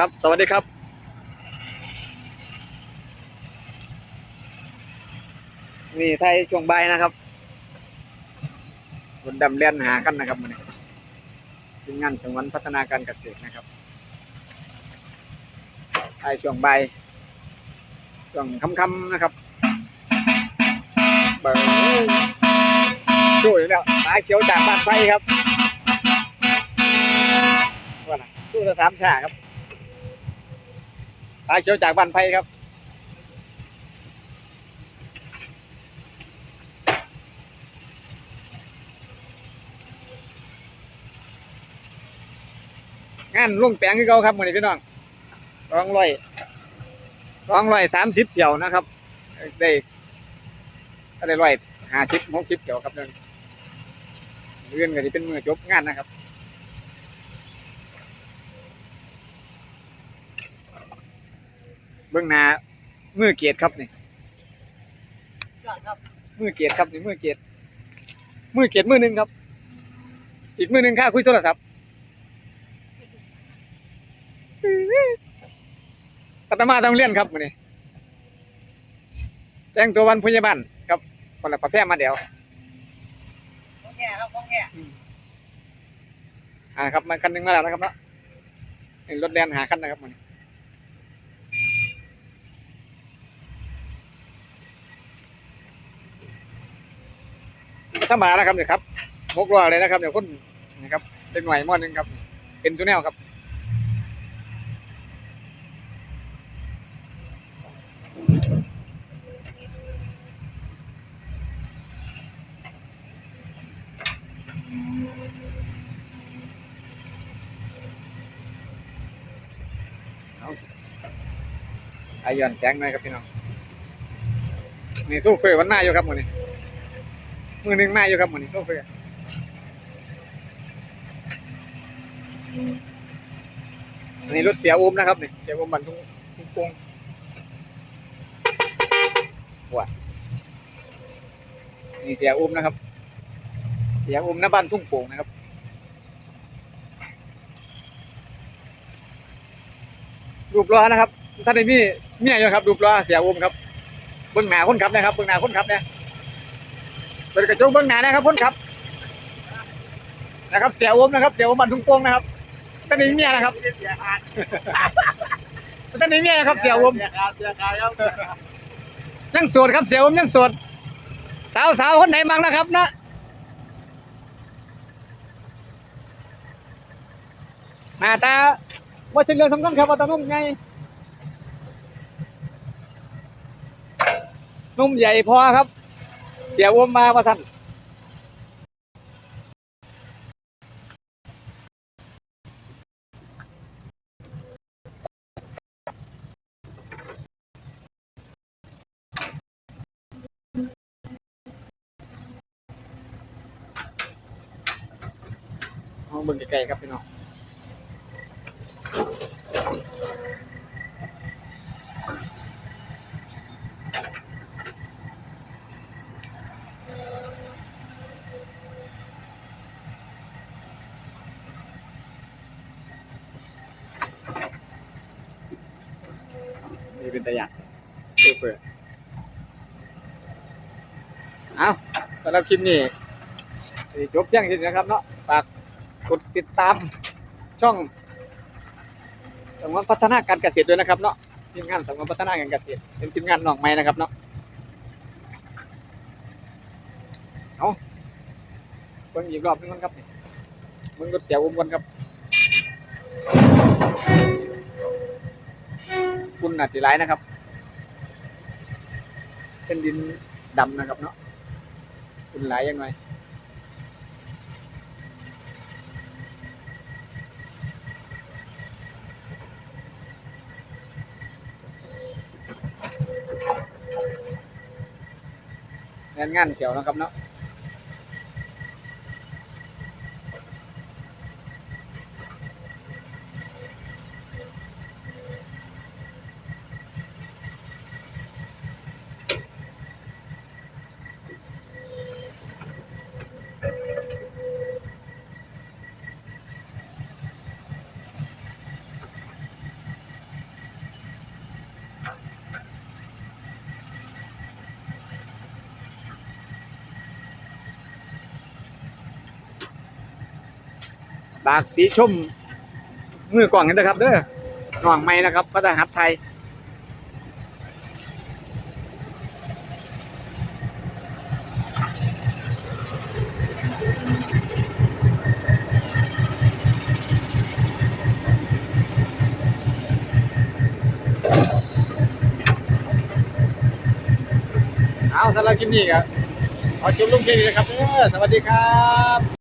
ครับ สวัสดีครับนี่ไทยช่วงใบนะครับรถดำเลียนหากันนะครับมันเป็นงานสงวนพัฒนาการเกษตรนะครับไทยช่วงใบช่วงค่ำๆนะครับเบิร์ช่วยแล้วสายเขียวจากบ้านไฟครับว่านะสู้สะสามชาครับ สายเขียวจากบ้านไผ่ครับงานลุงแปลงคือเก่าครับมือนี้พี่น้องร้องร้อยร้องร้อยสามสิบเที่ยวนะครับ ได้ได้ร้อยห้าสิบหกสิบเที่ยวครับเดือนเรื่องก็จะเป็นมือจบงานนะครับ เบื้องหน้ามือเกียรติครับนี่มือเกียรติครับนี่มือเกียรติมือเกียรติมือหนึ่งครับ อีกมือหนึ่งค่าคุยโทรศัพท์อาตมาต้องเรียนครับมื้อนี้แจ้งตัววันพยาบาลครับคนละประเภทมาเดี๋ยวของแง่ครับของแง่อ่าครับมันคันหนึงมาแล้วนะครับเนาะนี่รถแดนหาคันนะครับมัน ธรรมดานะครับเนี่ยครับมกล้อเลยนะครับเดี๋ยวคนนะครับเป็นหน่วยมอดนึงครับ เป็นจูแนลครับอายอนแสงหน่อยครับพี่น้องนี่โซเฟอร์มันมาอยู่ครับมือนี้ มือหนึ่งมาอยู่ครับมือนี้โซเฟอร์อันนี้รถเสียอุ้มนะครับนี่เสียอุ้มบันทุงทุงปงว้านี่เสียอุ้มนะครับ เสียอุ้มหน้าบ้านทุ่งโป่งนะครับรูปล้อนะครับท่านในมีมียอยู่ครับรูปล้อเสียอุ้มครับเบื้องหน้าคนขับนะครับเบื้องหน้าคนขับเนี่ย เปิดกระจกเบื้องหน้านะครับคนขับ นะครับเสียอุ้มนะครับ เสียอุ้มบันทุ่งโป่งนะครับท่านในเมียนะครับไม่ได้เสียขาดท่านในเมียนะครับ เสียอุ้มเสียขาดเสียขาดครับยังโสดครับเสียอุ้มยังโสดสาวสาวคนไหนมั่งนะครับนะหน้าตาว่าเป็นเรื่องสำคัญครับว่าตานุ่มใหญ่นุ่มใหญ่พอครับ เสียอุ้มมาว่าท่านเอาเบิ่งไกลๆครับพี่น้อง นี่เป็นตะยักซูเปอร์เอาสำหรับคลิปนี้จบเพียงทีนะครับเนาะฝากกดติดตามช่องสำนักพัฒนาการเกษตรด้วยนะครับเนาะทีมงานสำนักพัฒนาการเกษตร เป็นทีมงานน้องใหม่นะครับเนาะเอาเบิ่งอีกรอบนึงครับเบิ่งรถเสียอุ้มก่อนครับ คุณอาจสิร้ายนะครับ เป็นดินดำนะครับเนาะคุณหลายยังไงงานงานเสียวนะครับเนาะ ฝากติชมมือกล่องกันนะครับเด้อน้องใหม่นะครับพัฒหัดไทยเอาสำหรับคลิปนี้ครับขอจบลงแค่นี้นะครับเด้อสวัสดีครับ